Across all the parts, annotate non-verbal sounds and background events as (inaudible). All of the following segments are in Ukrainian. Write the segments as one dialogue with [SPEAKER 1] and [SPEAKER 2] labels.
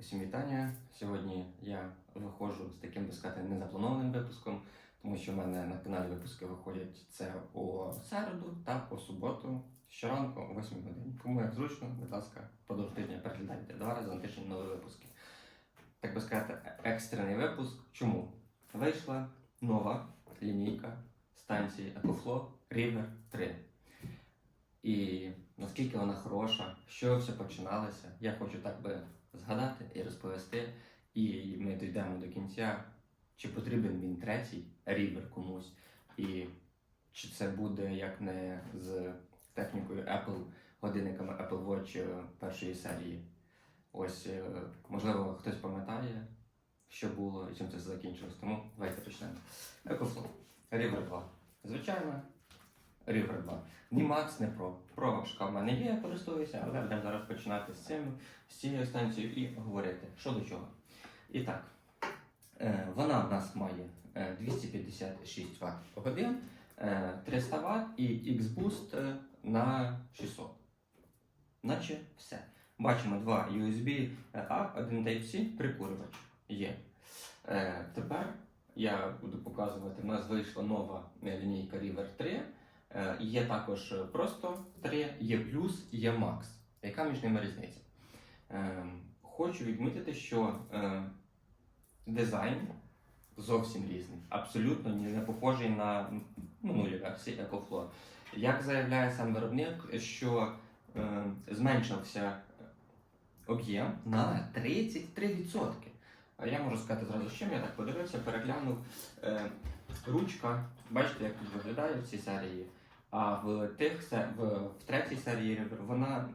[SPEAKER 1] Усім вітання. Сьогодні я виходжу з таким би сказати незапланованим випуском, тому що в мене на каналі випуски виходять це у середу та по суботу щоранку о 8 годині. Кому як зручно, будь ласка, впродовж тижня переглядайте два рази на тиждень нові випуски. Так би сказати, екстрений випуск. Чому? Вийшла нова лінійка станції EcoFlow River 3. І наскільки вона хороша, що все починалося, я хочу так би згадати і розповісти. І ми дійдемо до кінця, чи потрібен він третій рівер комусь, і чи це буде як не з технікою Apple, годинниками Apple Watch е, першої серії. Ось, е, можливо, хтось пам'ятає, що було і чим це закінчилось. Тому давайте почнемо. EcoFlow. River 2. Звичайно, River 2. Ні Max, не Pro. Pro в мене є, я користуюся, але будемо зараз починати з цим, з цією станцією і говорити, що до чого. І так, е, вона в нас має е, 256 Вт годин, е, 300 Вт і X-Boost е, на 600. Наче все. Бачимо два USB A, один Type-C, прикурювач є. Е, Тепер я буду показувати, в нас вийшла нова е, лінійка River 3. Е, Є також просто 3, є плюс, є Max. Яка між ними різниця? Е, Хочу відмітити, що е, дизайн зовсім різний, абсолютно не похожий на минулі версії EcoFlow. Як заявляє сам виробник, що е, зменшився об'єм на 33%. А Я можу сказати зразу чим, я так подивився, переглянув е, ручка, бачите, як тут виглядає в цій серії. А в тих в, в третій серії вона,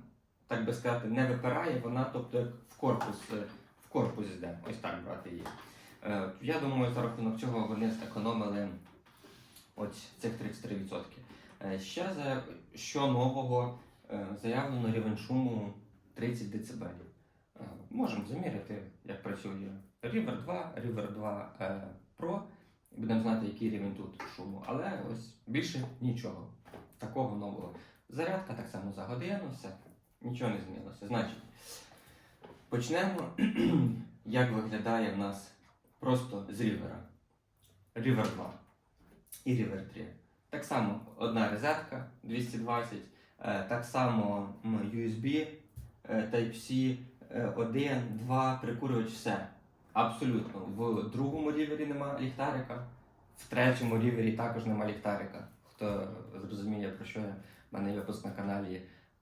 [SPEAKER 1] так би сказати, не випирає, вона, тобто, в корпус, е, в корпус йде. Ось так брати її. Е, я думаю, за рахунок цього вони зекономили ось цих 33%. Е, ще за що нового заявлено рівень шуму 30 дБ. Можемо заміряти, як працює River 2, River 2 е, Pro. Будемо знати, який рівень тут шуму. Але ось більше нічого такого нового. Зарядка так само за годину, все. Нічого не змінилося. Значить, почнемо, (clears throat) як виглядає в нас просто з River. River 2 і River 3. Так само одна розетка 220, е, так само USB, е, Type-C, е, 1, 2, прикурювач, все. Абсолютно. В другому рівері нема ліхтарика, в третьому рівері також нема ліхтарика. Хто зрозуміє, про що в мене випуск на каналі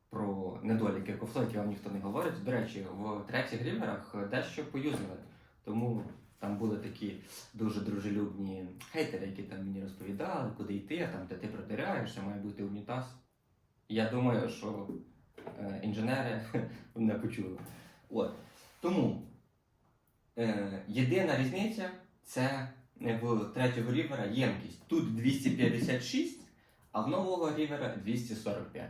[SPEAKER 1] про недоліки кофло, вам ніхто не говорить. До речі, в третіх ріверах дещо поюзали. Тому там були такі дуже дружелюбні хейтери, які там мені розповідали, куди йти, там, де ти продираєшся, має бути унітаз. Я думаю, що е, інженери (laughs) не почули. От. Тому е, єдина різниця це в третього рівера ємкість. Тут 256, а в нового рівера 245.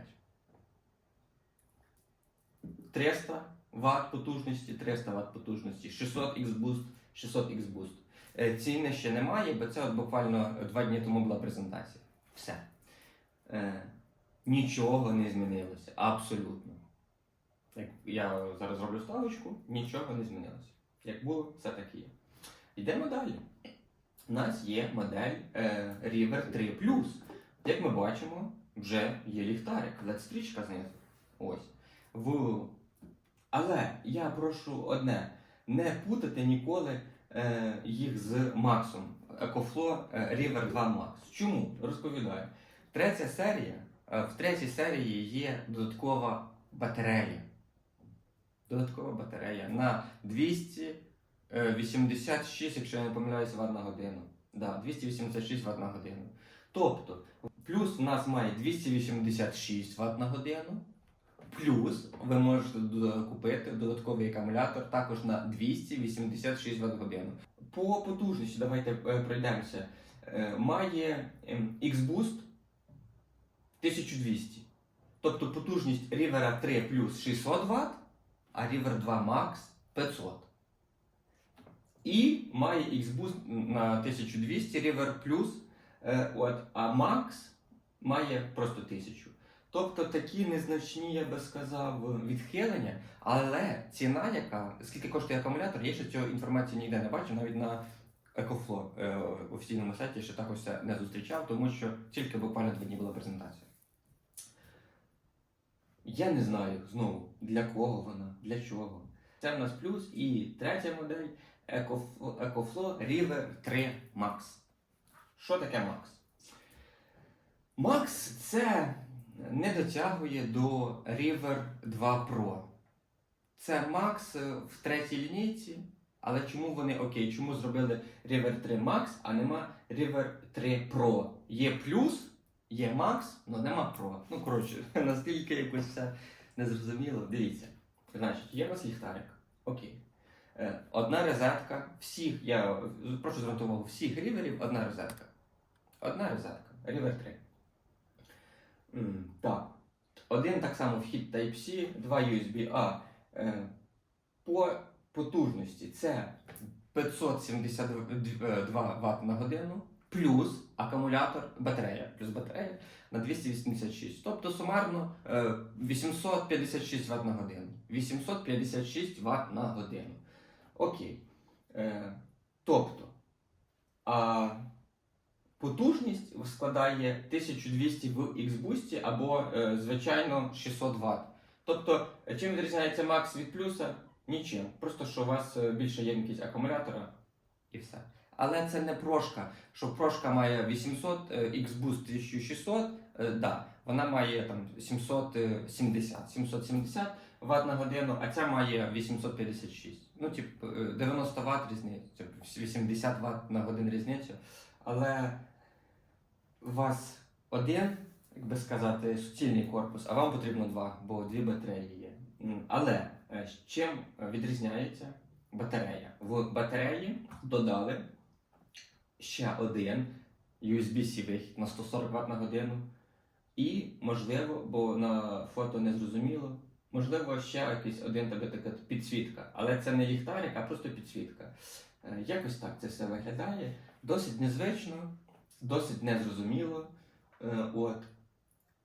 [SPEAKER 1] 300 Вт потужності, 300 Вт потужності, 600 X Boost, 600 X Boost. Е, Ціни ще немає, бо це от буквально два дні тому була презентація. Все. Е, нічого не змінилося. Абсолютно. Як я зараз роблю ставочку, нічого не змінилося. Як було, все так і є. Йдемо далі. У нас є модель е, River 3 Як ми бачимо, вже є ліхтарик, LED-стрічка знизу. Ось. В... Але я прошу одне: не путати ніколи е, їх з Максом. EcoFlow е, River 2 Max. Чому? Розповідаю. Третя серія. е, В третій серії є додаткова батарея. Додаткова батарея на 286, якщо я не помиляюся, Вт на годину. Да, 286 Вт на годину. Тобто, плюс в нас має 286 Вт на годину. Плюс ви можете купити додатковий акумулятор також на 286 Вт годину. По потужності, давайте е, пройдемося. Е, Має ем, X-Boost 1200. Тобто потужність River 3 плюс 600 Вт, а River 2 Max 500. І має X-Boost на 1200 River е, от, а Max має просто 1000. Тобто такі незначні, я би сказав, відхилення, але ціна, яка скільки коштує акумулятор, я ще цього інформації ніде не бачив, навіть на EcoFlow е, офіційному сайті ще також це не зустрічав, тому що тільки буквально два дні була презентація. Я не знаю знову для кого вона, для чого. Це в нас плюс і третя модель EcoFlow River 3 Max. Що таке Max? Max це не дотягує до River 2 Pro. Це е, в третій лінійці, але чому вони окей? Чому зробили River 3 Max, а нема River 3 Pro? Є плюс, є Max, але нема Pro. Ну, коротше, (laughs) настільки якось все незрозуміло. Дивіться. Значить, є у вас ліхтарик. Окей. Е, Одна розетка. Всіх, я прошу увагу, всіх ріверів одна розетка. Одна розетка. River 3. М, Так. Один так само вхід Type-C, два USB-A. Е, По потужності це 572 Вт на годину, плюс акумулятор, батарея, плюс батарея на 286. Тобто сумарно е, 856 Вт на годину. 856 Вт на годину. Окей. Е, Тобто, а потужність складає 1200 в X-Boost або, е, звичайно, 600 Вт. Тобто, чим відрізняється Max від плюса? Нічим. Просто що у вас е, більша ємкість акумулятора і все. Але це не прошка. Що прошка має 800, е, X-Boost 1600, е, да, вона має там 770, 770 Вт на годину, а ця має 856. Ну, типу, е, 90 Вт різниця, типу, 80 Вт на годину різниця. Але у вас один, як би сказати, суцільний корпус, а вам потрібно два, бо дві батареї є. Але е, чим відрізняється батарея? В батареї додали ще один USB-C вихід на 140 Вт на годину. І, можливо, бо на фото не зрозуміло, можливо, ще якийсь один така, така підсвітка. Але це не ліхтарик, а просто підсвітка. Е, Якось так це все виглядає. Досить незвично, досить незрозуміло. Е, От.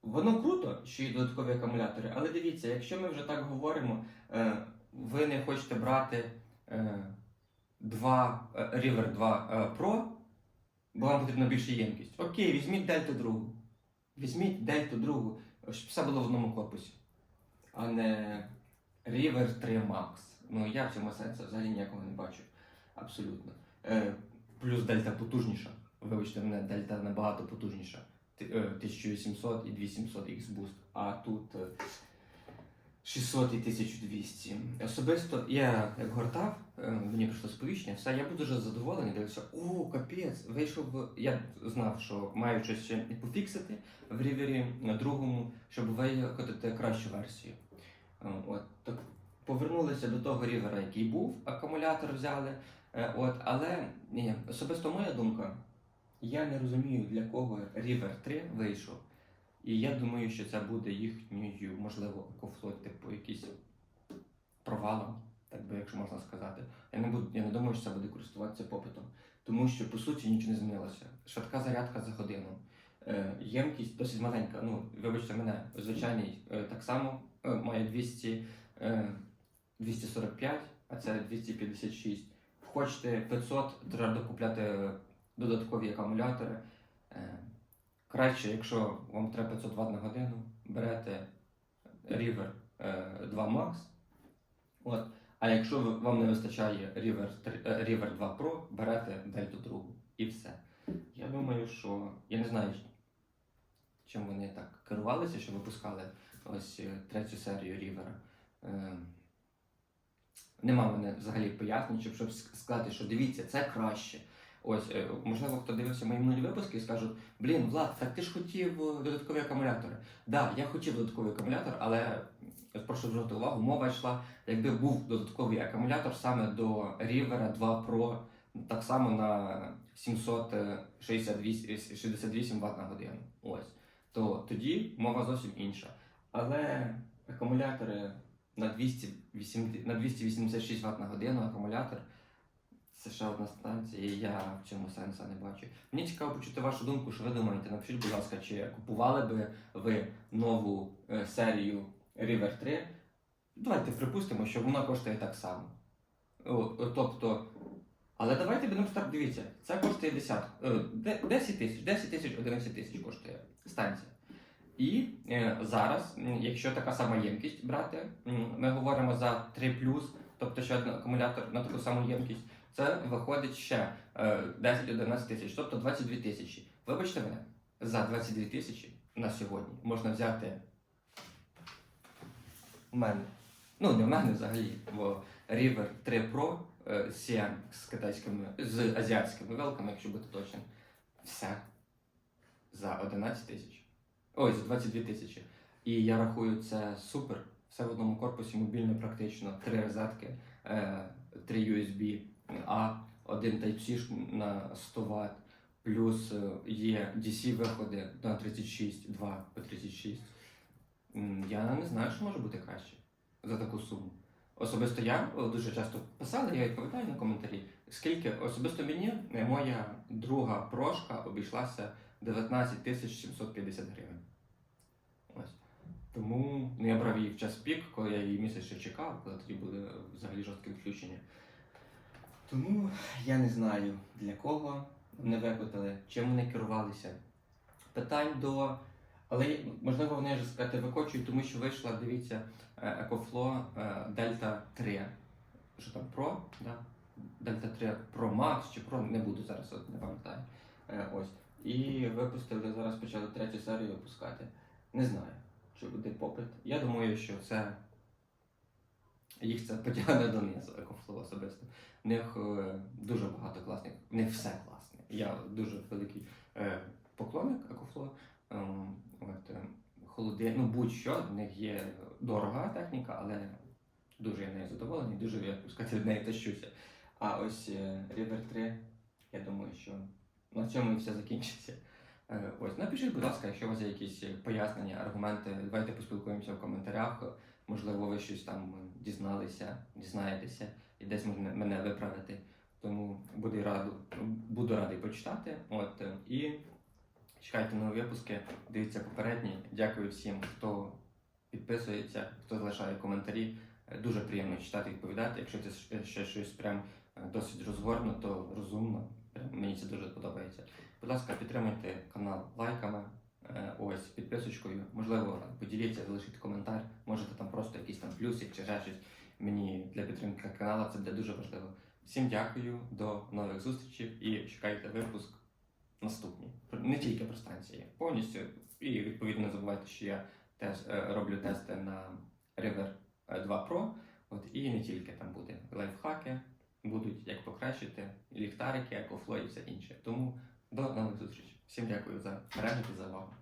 [SPEAKER 1] Воно круто, що є додаткові акумулятори, але дивіться, якщо ми вже так говоримо, е, ви не хочете брати е, два, е, River 2 е, Pro, бо вам потрібна більша ємкість. Окей, візьміть Дельту другу. Візьміть Дельту другу, щоб все було в одному корпусі, а не River 3 Max. Ну я в цьому сенсі взагалі ніякого не бачу. Абсолютно. Плюс Дельта потужніша. Вибачте мене, Дельта набагато потужніша. Е, 1800 і 2700 X Boost, а тут е, 600 і 1200. Особисто я як гортав, е, мені прийшло сповіщення, все, я був дуже задоволений, дивився, о, капець, вийшов. Я знав, що маю щось ще пофіксити в рівері на другому, щоб викотити кращу версію. Е, От, так повернулися до того рівера, який був, акумулятор взяли. Е, От, але ні, особисто моя думка, я не розумію, для кого River 3 вийшов. І я думаю, що це буде їхньою, можливо, кофлот, типу, якийсь провалом, так би, якщо можна сказати. Я не буду, я не думаю, що це буде користуватися попитом. Тому що по суті нічого не змінилося. Швидка зарядка за годину. Е, ємкість досить маленька. Ну, вибачте мене, звичайний е, так само має 200, е, 245, а це 256. Хочете 500, треба докупляти додаткові акумулятори. Е, Краще, якщо вам треба 500 Вт на годину, берете River е, 2 Max. От. А якщо вам не вистачає River, 3, е, River 2 Pro, берете Дельту 2 і все. Я думаю, що я не знаю, чим вони так керувалися, що випускали ось е, третю серію Рівера. Нема мене взагалі пояснень, щоб, сказати, що дивіться, це краще. Ось, е, можливо, хто дивився мої минулі випуски і скажуть, блін, Влад, так ти ж хотів е, додаткові акумулятори. Так, да, я хотів додатковий акумулятор, але прошу звернути увагу, мова йшла, якби був додатковий акумулятор саме до River 2 Pro, так само на 768 Вт на годину. Ось. То тоді мова зовсім інша. Але акумулятори на 208, на 286 Вт на годину акумулятор Це ще одна станція, і я в цьому сенсу не бачу. Мені цікаво почути вашу думку, що ви думаєте. Напишіть, будь ласка, чи купували би ви нову е, серію River 3? Давайте припустимо, що вона коштує так само. Тобто, але давайте будемо так, дивіться, це коштує 10, е, 10 тисяч, 10 тисяч, 11 тисяч коштує станція. І е, зараз, якщо така сама ємкість брати, ми говоримо за 3 тобто ще один акумулятор на таку саму ємкість, це виходить ще е, 10-11 тисяч, тобто 22 тисячі. Вибачте мене, за 22 тисячі на сьогодні можна взяти в мене. Ну, не в мене взагалі, бо River 3 Pro е, CM з китайськими, з азіатськими велками, якщо бути точним. Все за 11 тисяч. За 22 тисячі. І я рахую це супер. Все в одному корпусі, мобільно практично, три розетки, е, три USB A, один Type-C на 100 Вт, плюс е, є DC виходи на 36, 2 по 36. М, Я не знаю, що може бути краще за таку суму. Особисто я дуже часто писали, я відповідаю на коментарі. Скільки особисто мені е, моя друга прошка обійшлася 19 тисяч 750 гривень. Ось. Тому ну, я брав її в час пік, коли я її місяць ще чекав, коли тоді буде взагалі жорстке відключення. Тому я не знаю для кого вони викотали, чим вони керувалися. Питань до. Але можливо вони ж сказати викочують, тому що вийшла, дивіться, е, EcoFlow е, Delta 3. Що там Pro? Delta 3 Pro Max чи Pro, не буду зараз, от не пам'ятаю. Е, Ось. І випустили, зараз почали третю серію випускати. Не знаю, чи буде попит. Я думаю, що це їх це потягне донизу, EcoFlow особисто. В них е, дуже багато класних, в них все класне. Я дуже великий е, поклонник EcoFlow. Ем, е, ну будь-що, в них є дорога техніка, але дуже я нею задоволений, дуже я сказати, від неї тащуся. А ось е, River 3, я думаю, що на цьому і все закінчиться. Е, Ось, напишіть, будь ласка, якщо у вас є якісь пояснення, аргументи, давайте поспілкуємося в коментарях. Можливо, ви щось там дізналися, дізнаєтеся і десь мене, мене виправити. Тому буду раду, буду радий почитати. От, е, і чекайте нові випуски, дивіться попередні. Дякую всім, хто підписується, хто залишає коментарі. Е, Дуже приємно читати відповідати. Якщо це ще- щось прям е, досить розгорнуто, розумно, мені це дуже подобається. Будь ласка, підтримуйте канал лайками, е, ось підписочкою. Можливо, поділіться, залишіть коментар. Можете там просто якийсь там плюсик чи щось. Мені для підтримки каналу це буде дуже важливо. Всім дякую, до нових зустрічей і чекайте випуск наступний. Не тільки про станції, повністю. І відповідно не забувайте, що я теж е, роблю тести на River 2 Pro. От і не тільки там буде лайфхаки, будуть як покращити ліхтарики, екофло і все інше. Тому до нових зустрічей. Всім дякую за перегляд і за увагу.